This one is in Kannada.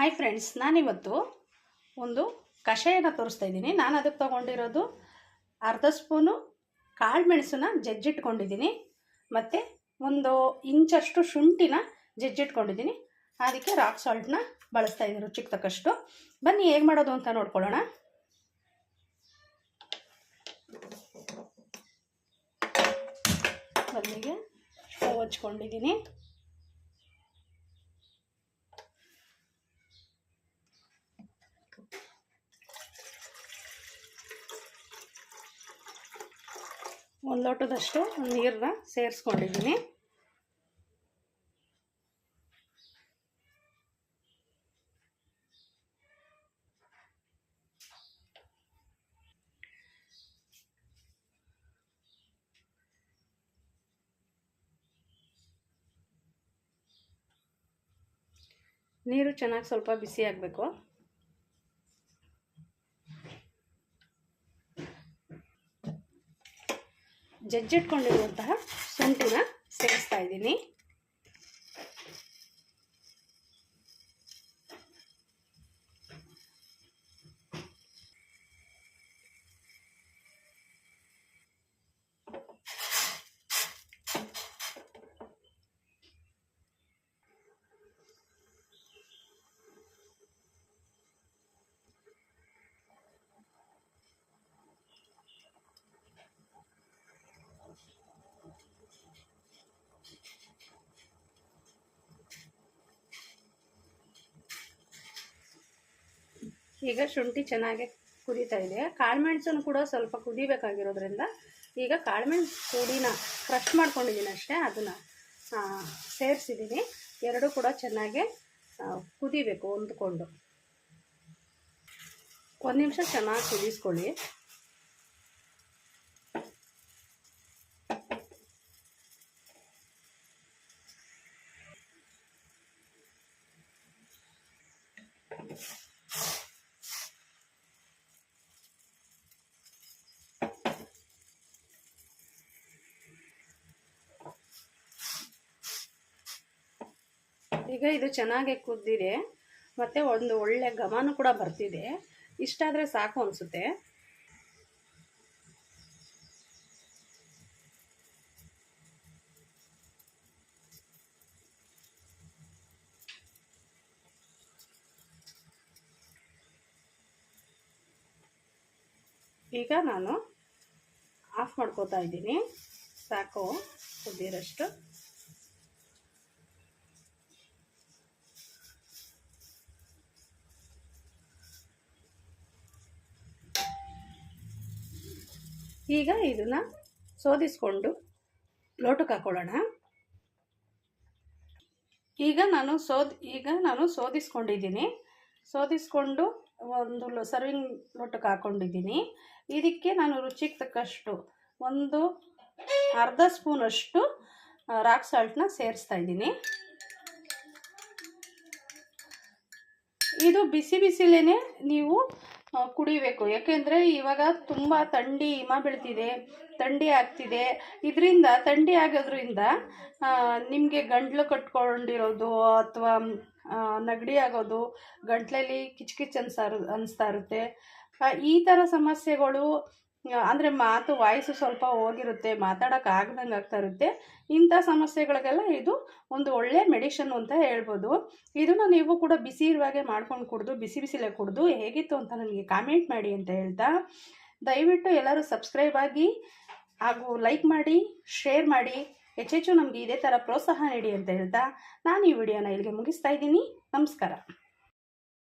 ಹಾಯ್ ಫ್ರೆಂಡ್ಸ್ ನಾನಿವತ್ತು ಒಂದು ಕಷಾಯನ ತೋರಿಸ್ತಾ ಇದ್ದೀನಿ. ನಾನು ಅದಕ್ಕೆ ತೊಗೊಂಡಿರೋದು ಅರ್ಧ ಸ್ಪೂನು ಕಾಳು ಮೆಣಸನ್ನ ಜಜ್ಜಿಟ್ಕೊಂಡಿದ್ದೀನಿ. ಮತ್ತು ಒಂದು ಇಂಚಷ್ಟು ಶುಂಠಿನ ಜಜ್ಜಿಟ್ಕೊಂಡಿದ್ದೀನಿ. ಅದಕ್ಕೆ ರಾಕ್ ಸಾಲ್ಟ್ನ ಬಳಸ್ತಾ ಇದ್ದೀನಿ ರುಚಿಗೆ ತಕ್ಕಷ್ಟು. ಬನ್ನಿ, ಹೇಗೆ ಮಾಡೋದು ಅಂತ ನೋಡ್ಕೊಳ್ಳೋಣ. ಬನ್ನಿಗೆ ಹಚ್ಕೊಂಡಿದ್ದೀನಿ. ಒಂದು ಲೋಟದಷ್ಟು ನೀರನ್ನ ಸೇರಿಸ್ಕೊಂಡಿದ್ದೀನಿ. ನೀರು ಚೆನ್ನಾಗಿ ಸ್ವಲ್ಪ ಬಿಸಿ ಆಗಬೇಕು. ಜಜ್ಜಿಟ್ಕೊಂಡಿರುವಂತಹ ಶುಂಠಿನ ಸೇರಿಸ್ತಾ ಇದ್ದೀನಿ. ಈಗ ಶುಂಠಿ ಚೆನ್ನಾಗಿ ಕುದೀತಾ ಇದೆ ಕಾಳುಮೆಣಸನ್ನು ಕೂಡ ಸ್ವಲ್ಪ ಕುದಿಬೇಕಾಗಿರೋದ್ರಿಂದ ಈಗ ಕಾಳುಮೆಣಸು ಪುಡಿನ ಕ್ರಷ್ ಮಾಡ್ಕೊಂಡಿದ್ದೀನಿ ಅಷ್ಟೇ, ಅದನ್ನು ಸೇರಿಸಿದ್ದೀನಿ. ಎರಡೂ ಕೂಡ ಚೆನ್ನಾಗಿ ಕುದಿಬೇಕು ಹೊಂದ್ಕೊಂಡು. ಒಂದು ನಿಮಿಷ ಚೆನ್ನಾಗಿ ಕುದಿಸ್ಕೊಳ್ಳಿ. ಈಗ ಇದು ಚೆನ್ನಾಗಿ ಕುದ್ದಿದೆ. ಮತ್ತು ಒಂದು ಒಳ್ಳೆ ಘಮನೂ ಕೂಡ ಬರ್ತಿದೆ. ಇಷ್ಟಾದರೆ ಸಾಕು ಅನಿಸುತ್ತೆ. ಈಗ ನಾನು ಆಫ್ ಮಾಡ್ಕೋತಾ ಇದ್ದೀನಿ. ಸಾಕು ಕುದ್ದಿರೋಷ್ಟು. ಈಗ ಇದನ್ನು ಸೋದಿಸ್ಕೊಂಡು ಲೋಟಕ್ಕೆ ಹಾಕೊಳ್ಳೋಣ. ಈಗ ನಾನು ಸೋದ್, ಈಗ ನಾನು ಸೋದಿಸ್ಕೊಂಡಿದ್ದೀನಿ. ಸೋದಿಸ್ಕೊಂಡು ಒಂದು ಸರ್ವಿಂಗ್ ಲೋಟಕ್ಕೆ ಹಾಕ್ಕೊಂಡಿದ್ದೀನಿ ಇದಕ್ಕೆ ನಾನು ರುಚಿಗೆ ತಕ್ಕಷ್ಟು ಒಂದು ಅರ್ಧ ಸ್ಪೂನಷ್ಟು ರಾಕ್ ಸಾಲ್ಟ್ನ ಸೇರಿಸ್ತಾ ಇದ್ದೀನಿ. ಇದು ಬಿಸಿ ಬಿಸಿಲೇ ನೀವು ಕುಡಿಬೇಕು. ಯಾಕೆಂದರೆ ಇವಾಗ ತುಂಬ ಥಂಡಿ ಹಿಮ ಬೀಳ್ತಿದೆ, ಥಂಡಿ ಆಗ್ತಿದೆ. ಇದರಿಂದ ಥಂಡಿ ಆಗೋದ್ರಿಂದ ನಿಮಗೆ ಗಂಟ್ಲು ಕಟ್ಕೊಂಡಿರೋದು ಅಥವಾ ನೆಗಡಿ ಆಗೋದು, ಗಂಟ್ಲಲ್ಲಿ ಕಿಚ್ಕಿಚ್ ಅನ್ಸಾರು, ಅನಿಸ್ತಾ ಇರುತ್ತೆ. ಈ ಥರ ಸಮಸ್ಯೆಗಳು ಅಂದರೆ ಮಾತು, ವಾಯ್ಸು ಸ್ವಲ್ಪ ಹೋಗಿರುತ್ತೆ, ಮಾತಾಡೋಕೆ ಆಗ್ದಂಗೆ ಆಗ್ತಾ ಇರುತ್ತೆ. ಇಂಥ ಸಮಸ್ಯೆಗಳಿಗೆಲ್ಲ ಇದು ಒಂದು ಒಳ್ಳೆ ಮೆಡಿಷನ್ ಅಂತ ಹೇಳ್ಬೋದು. ಇದನ್ನು ನೀವು ಕೂಡ ಬಿಸಿ ಇರುವಾಗೆ ಮಾಡ್ಕೊಂಡು ಕುಡಿದು, ಬಿಸಿ ಬಿಸಿಲೇ ಕುಡಿದು ಹೇಗಿತ್ತು ಅಂತ ನನಗೆ ಕಾಮೆಂಟ್ ಮಾಡಿ ಅಂತ ಹೇಳ್ತಾ, ದಯವಿಟ್ಟು ಎಲ್ಲರೂ ಸಬ್ಸ್ಕ್ರೈಬ್ ಆಗಿ ಹಾಗೂ ಲೈಕ್ ಮಾಡಿ ಶೇರ್ ಮಾಡಿ ಹೆಚ್ಚೆಚ್ಚು ನಮಗೆ ಇದೇ ಥರ ಪ್ರೋತ್ಸಾಹ ನೀಡಿ ಅಂತ ಹೇಳ್ತಾ, ನಾನು ಈ ವಿಡಿಯೋನ ಇಲ್ಲಿಗೆ ಮುಗಿಸ್ತಾ ಇದ್ದೀನಿ. ನಮಸ್ಕಾರ.